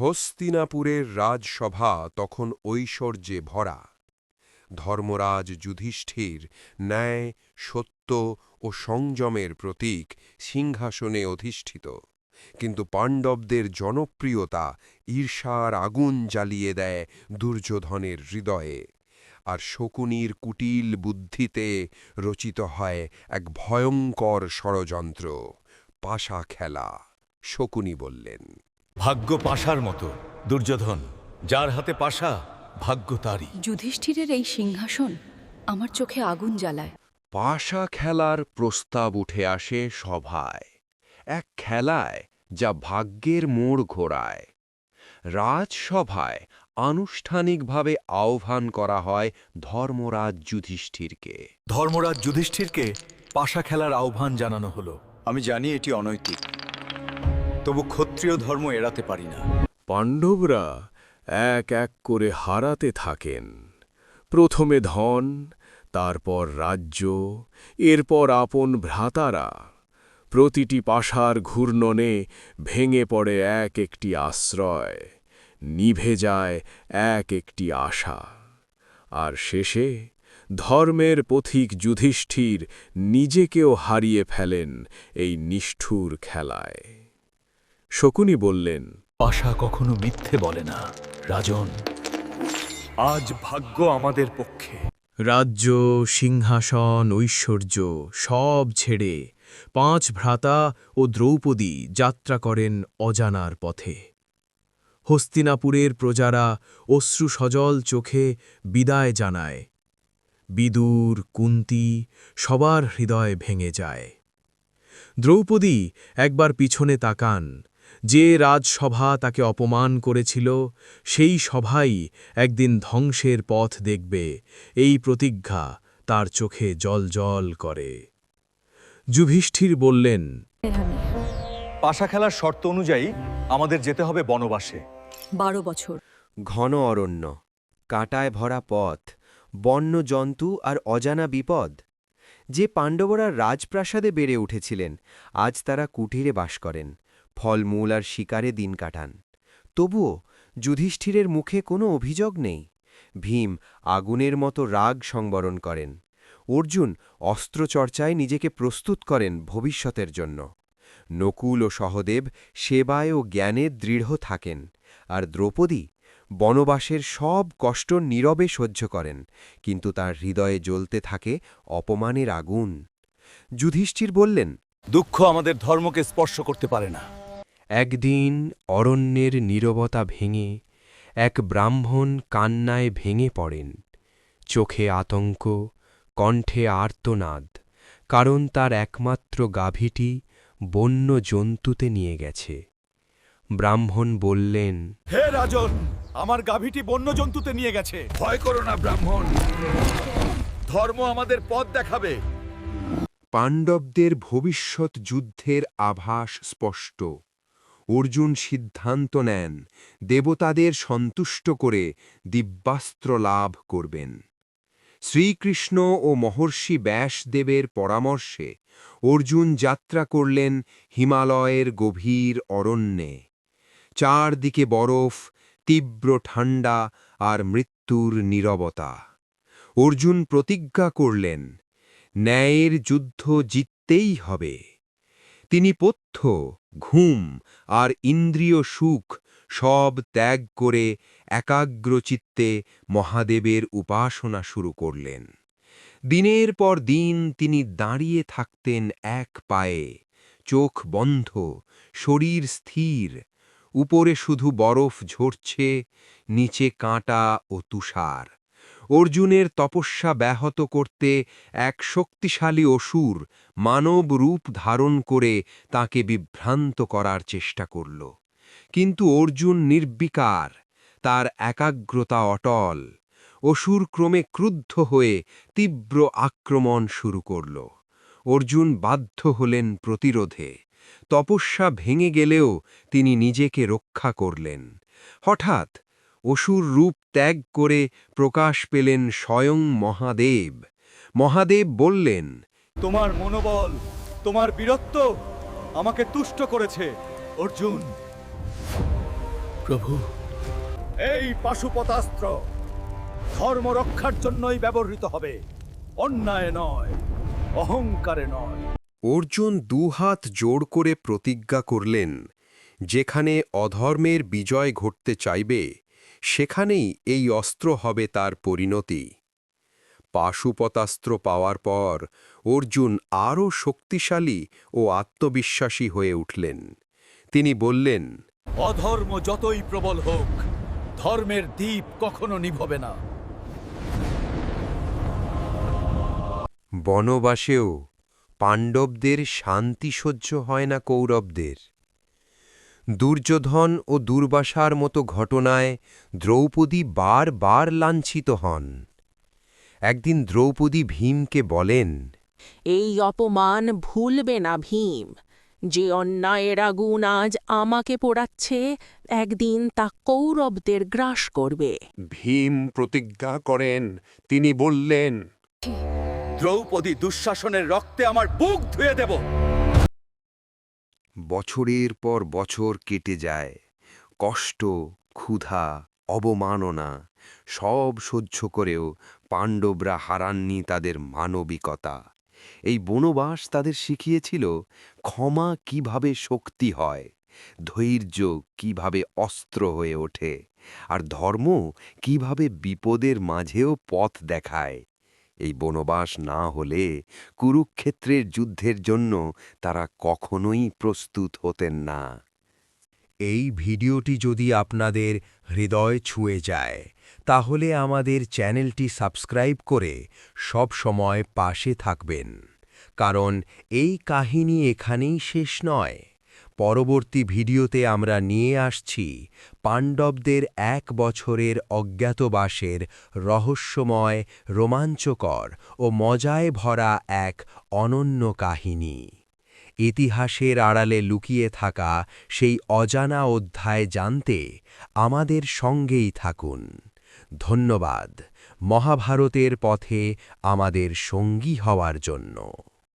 হস্তিনাপুরের রাজসভা তখন ঐশ্বর্যে ভরা। ধর্মরাজ যুধিষ্ঠির ন্যায়, সত্য ও সংযমের প্রতীক সিংহাসনে অধিষ্ঠিত। কিন্তু পাণ্ডবদের জনপ্রিয়তা ঈর্ষার আগুন জ্বালিয়ে দেয় দুর্যোধনের হৃদয়ে। আর শকুনির কুটিল বুদ্ধিতে রচিত হয় এক ভয়ঙ্কর ষড়যন্ত্র, পাশা খেলা, শকুনি বললেন। ভাগ্য পাশার মতো দুর্যোধন। যার হাতে পাশা ভাগ্য তারই। যুধিষ্ঠিরের এই সিংহাসন আমার চোখে আগুন জ্বালায়। পাশা খেলার প্রস্তাব উঠে আসে সভায়। এক খেলায় যা ভাগ্যের মোড় ঘোরায়। রাজসভায় আনুষ্ঠানিকভাবে আহ্বান করা হয় ধর্মরাজ যুধিষ্ঠিরকে। ধর্মরাজ যুধিষ্ঠিরকে পাশা খেলার আহ্বান জানানো হলো। আমি জানি এটি অনৈতিক। তবু ক্ষত্রিয় ধর্ম এড়াতে পারি না। পাণ্ডবরা এক এক করে হারাতে থাকেন। প্রথমে ধন, তারপর রাজ্য, এরপর আপন ভ্রাতারা। প্রতিটি পাশার ঘূর্ণনে ভেঙে পড়ে এক একটি আশ্রয়, নিভে যায় এক একটি আশা। আর শেষে ধর্মের পথিক যুধিষ্ঠির নিজেকেও হারিয়ে ফেলেন এই নিষ্ঠুর খেলায়। শকুনি বললেন পাশা কখনো মিথ্যে বলে না রাজন। আজ ভাগ্য আমাদের পক্ষে। রাজ্য সিংহাসন ঐশ্বর্য সব ছেড়ে পাঁচ ভ্রাতা ও দ্রৌপদী যাত্রা করেন অজানার পথে। হস্তিনাপুরের প্রজারা অশ্রু সজল চোখে বিদায় জানায়। বিদুর কুন্তি সবার হৃদয় ভেঙে যায়। দ্রৌপদী একবার পিছনে তাকান যে রাজসভা তাকে অপমান করেছিল সেই সভাই একদিন ধ্বংসের পথ দেখবে এই প্রতিজ্ঞা তার চোখে জল জল করে। যুধিষ্ঠির বললেন পাশা খেলার শর্ত অনুযায়ী আমাদের যেতে হবে বনবাসে। বারো বছর। ঘন অরণ্য কাঁটায় ভরা পথ বন্য জন্তু আর অজানা বিপদ। যে পাণ্ডবরা রাজপ্রাসাদে বেড়ে উঠেছিলেন আজ তারা কুটিরে বাস করেন। ফলমূল আর শিকারে দিন কাটান। তবুও যুধিষ্ঠিরের মুখে কোনো অভিযোগ নেই। ভীম আগুনের মতো রাগ সংবরণ করেন। অর্জুন অস্ত্রচর্চায় নিজেকে প্রস্তুত করেন ভবিষ্যতের জন্য। নকুল ও সহদেব সেবায় ও জ্ঞানে দৃঢ় থাকেন আর দ্রৌপদী বনবাসের সব কষ্ট নীরবে সহ্য করেন, কিন্তু তার হৃদয়ে জ্বলতে থাকে অপমানের আগুন। যুধিষ্ঠির বললেন, দুঃখ আমাদের ধর্মকে স্পর্শ করতে পারে না। একদিন অরণ্যের নীরবতা ভেঙে এক ব্রাহ্মণ কান্নায় ভেঙে পড়েন। চোখে আতঙ্ক কণ্ঠে আর্তনাদ কারণ তার একমাত্র গাভীটি বন্য জন্তুতে নিয়ে গেছে। ব্রাহ্মণ বললেন হে রাজন আমার গাভীটি বন্য জন্তুতে নিয়ে গেছে। ভয় করো না ব্রাহ্মণ। ধর্ম আমাদের পথ দেখাবে। পাণ্ডবদের ভবিষ্যৎ যুদ্ধের আভাস স্পষ্ট। অর্জুন সিদ্ধান্ত নেন, দেবতাদের সন্তুষ্ট করে দিব্যাস্ত্র লাভ করবেন। শ্রীকৃষ্ণ ও মহর্ষি ব্যাসদেবের পরামর্শে অর্জুন যাত্রা করলেন হিমালয়ের গভীর অরণ্যে। চারদিকে বরফ, তীব্র ঠান্ডা আর মৃত্যুর নীরবতা। অর্জুন প্রতিজ্ঞা করলেন, ন্যায়ের যুদ্ধ জিততেই হবে। তিনি পথ্য, ঘুম আর ইন্দ্রিয় সুখ সব ত্যাগ করে একাগ্রচিত্তে মহাদেবের উপাসনা শুরু করলেন। দিনের পর দিন তিনি দাঁড়িয়ে থাকতেন এক পায়ে, চোখ বন্ধ, শরীর স্থির, উপরে শুধু বরফ ঝরছে, নিচে কাঁটা ও তুষার। অর্জুনের তপস্যা ব্যাহত করতে এক শক্তিশালী অসুর মানব রূপ ধারণ করে তাকে বিভ্রান্ত করার চেষ্টা করল। কিন্তু অর্জুন নির্বিকার, তার একাগ্রতা অটল। অসুর ক্রমে ক্রুদ্ধ হয়ে তীব্র আক্রমণ শুরু করল। অর্জুন বাধ্য হলেন প্রতিরোধে। তপস্যা ভেঙে গেলেও তিনি নিজেকে রক্ষা করলেন। হঠাৎ অসুর রূপ ত্যাগ করে প্রকাশ পেলেন স্বয়ং মহাদেব। মহাদেব বললেন তোমার মনোবল তোমার বীরত্ব আমাকে তুষ্ট করেছে অর্জুন। প্রভু। এই পাশুপতাস্ত্র ধর্ম রক্ষার জন্যই ব্যবহৃত হবে। অন্যায় নয় অহংকারে নয়। অর্জুন দুহাত জোড় করে প্রতিজ্ঞা করলেন যেখানে অধর্মের বিজয় ঘটতে চাইবে সেখানেই এই অস্ত্র হবে তার পরিণতি। পাশুপতাস্ত্র পাওয়ার পর অর্জুন আরও শক্তিশালী ও আত্মবিশ্বাসী হয়ে উঠলেন। তিনি বললেন অধর্ম যতই প্রবল হোক ধর্মের দ্বীপ কখনো নিভবে না। বনবাসেও পাণ্ডবদের শান্তি সহ্য হয় না কৌরবদের। দুর্যোধন ও দুর্বাসার মতো ঘটনায় দ্রৌপদী বার বার লাঞ্ছিত হন। একদিন দ্রৌপদী ভীমকে বলেন এই অপমান ভুলবে না ভীম। যে অন্যায়ের আগুন আজ আমাকে পোড়াচ্ছে একদিন তা কৌরবদের গ্রাস করবে। ভীম প্রতিজ্ঞা করেন তিনি বললেন দ্রৌপদী দুঃশাসনের রক্তে আমার বুক ধুয়ে দেব। বছরের পর বছর কেটে যায়। কষ্ট, ক্ষুধা, অবমাননা সব সহ্য করেও পাণ্ডবরা হারাননি তাদের মানবিকতা। এই বনবাস তাদের শিখিয়েছিল ক্ষমা কীভাবে শক্তি হয়, ধৈর্য কীভাবে অস্ত্র হয়ে ওঠে, আর ধর্ম কীভাবে বিপদের মাঝেও পথ দেখায়। এই বনবাস না হলে কুরুক্ষেত্রের যুদ্ধের জন্য তারা কখনোই প্রস্তুত হতেন না। এই ভিডিওটি যদি আপনাদের হৃদয় ছুঁয়ে যায়, তাহলে আমাদের চ্যানেলটি সাবস্ক্রাইব করে সব সময় পাশে থাকবেন। কারণ এই কাহিনী এখানেই শেষ নয়। পরবর্তী ভিডিওতে আমরা নিয়ে আসছি পাণ্ডবদের এক বছরের অজ্ঞাতবাসের রহস্যময়, রোমাঞ্চকর ও মজায় ভরা এক অনন্য কাহিনী। ইতিহাসের আড়ালে লুকিয়ে থাকা সেই অজানা অধ্যায় জানতে আমাদের সঙ্গেই থাকুন। ধন্যবাদ। মহাভারতের পথে আমাদের সঙ্গী হওয়ার জন্য।